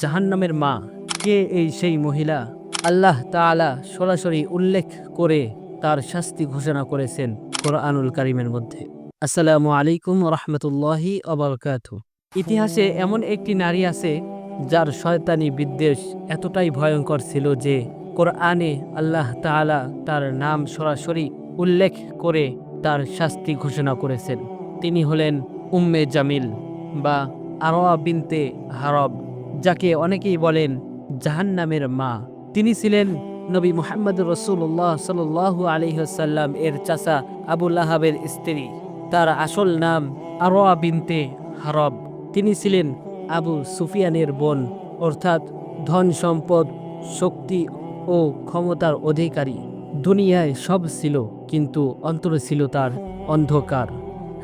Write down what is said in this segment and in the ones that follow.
জাহান্নামের মা, কে এই সেই মহিলা? আল্লাহ তাআলা সরাসরি উল্লেখ করে তার শাস্তি ঘোষণা করেছেন কোরআনুল কারিমের মধ্যে। আসসালামু আলাইকুম রহমতুল্লাহি অবরকাত ইতিহাসে এমন একটি নারী আছে যার শয়তানি বিদ্বেষ এতটাই ভয়ঙ্কর ছিল যে কোরআনে আল্লাহ তাআলা তার নাম সরাসরি উল্লেখ করে তার শাস্তি ঘোষণা করেছেন। তিনি হলেন উম্মে জামিল বা আরোয়া বিনতে হারব। যাকে অনেকেই বলেন জাহান্নামের মা। তিনি ছিলেন নবী মোহাম্মদ রসুল্লাহ সাল্লাহ আলহিহসাল্লাম এর চাচা আবুল আহাবের স্ত্রী। তার আসল নাম আরোয়া বিনতে হারব। তিনি ছিলেন আবু সুফিয়ানের বোন, অর্থাৎ ধন সম্পদ, শক্তি ও ক্ষমতার অধিকারী। দুনিয়ায় সব ছিল, কিন্তু অন্তরে ছিল তার অন্ধকার।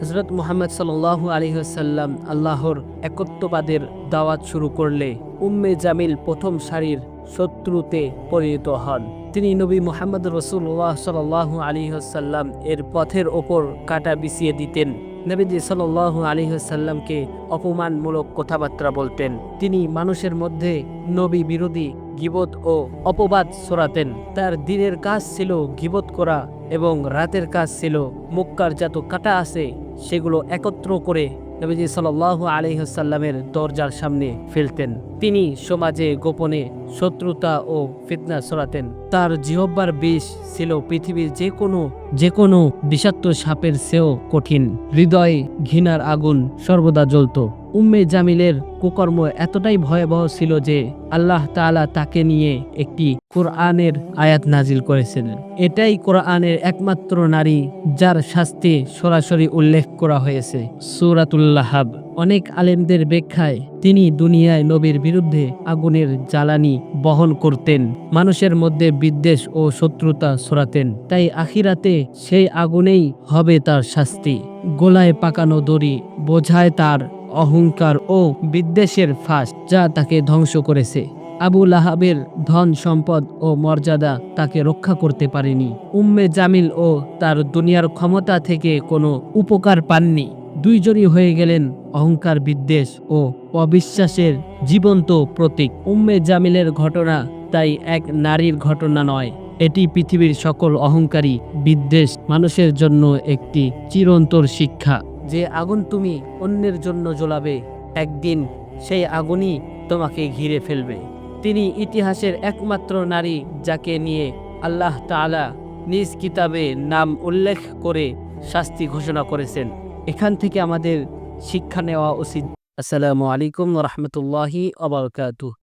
হজরত মোহাম্মদ সাল্লু আলহিহাল্লাম আল্লাহর একত্ববাদের দাওয়াত শুরু করলে উম্মে জামিল প্রথম সারির শত্রুতে পরিণত হন। তিনি নবী মোহাম্মদ রসুল্লাহ সাল্লাহ আলিহাল্লাম এর পথের ওপর কাটা বিছিয়ে দিতেন। নবীজি সাল্লাহ আলিহাল্লামকে অপমানমূলক কথাবার্তা বলতেন। তিনি মানুষের মধ্যে নবী বিরোধী গিবত ও অপবাদ ছড়াতেন। তার দিনের কাজ ছিল গিবত করা এবং রাতের কাজ ছিল মুক্কার যত কাটা আছে সেগুলো একত্র করে নবীজি সাল্লাহ আলহিহাল্লামের দরজার সামনে ফেলতেন। তিনি সমাজে গোপনে শত্রুতা ও ফিতনা ছড়াতেন। তার জিহব্বার বিষ ছিল পৃথিবীর যে কোনো যে কোনো বিষাক্ত সাপের চেয়েও কঠিন। হৃদয়ে ঘৃণার আগুন সর্বদা জ্বলত। উম্মে জামিলের কুকর্ম এতটাই ভয়াবহ ছিল যে আল্লাহ তাআলা তাকে নিয়ে একটি কোরআনের আয়াত নাজিল করেছিলেন এটাই কোরআনের একমাত্র নারী যার শাস্তি সরাসরি উল্লেখ করা হয়েছে। সুরাতুল্লাহাব অনেক আলেমদের ব্যাখ্যায় তিনি দুনিয়ায় নবীর বিরুদ্ধে আগুনের জ্বালানি বহন করতেন, মানুষের মধ্যে বিদ্বেষ ও শত্রুতা ছড়াতেন, তাই আখিরাতে সেই আগুনেই হবে তার শাস্তি। গোলায় পাকানো দড়ি, বোঝায় তার অহংকার ও বিদ্বেষের ফাঁস যা তাকে ধ্বংস করেছে। আবু লাহাবের ধন সম্পদ ও মর্যাদা তাকে রক্ষা করতে পারেনি। উম্মে জামিল ও তার দুনিয়ার ক্ষমতা থেকে কোনো উপকার পাননি। দুইজনই হয়ে গেলেন অহংকার, বিদ্বেষ ও অবিশ্বাসের জীবন্ত প্রতীক। উম্মে জামিলের ঘটনা তাই এক নারীর ঘটনা নয়। এটি পৃথিবীর সকল অহংকারী, বিদ্বেষ মানুষের জন্য একটি চিরন্তর শিক্ষা। যে আগুন তুমি অন্যের জন্য জ্বলাবে, একদিন সেই আগুনই তোমাকে ঘিরে ফেলবে। তিনি ইতিহাসের একমাত্র নারী যাকে নিয়ে আল্লাহ তাআলা নিজ কিতাবে নাম উল্লেখ করে শাস্তি ঘোষণা করেছেন। এখান থেকে আমাদের শিক্ষা নেওয়া উচিত। আসসালামু আলাইকুম রহমতুল্লাহি অবরকাতু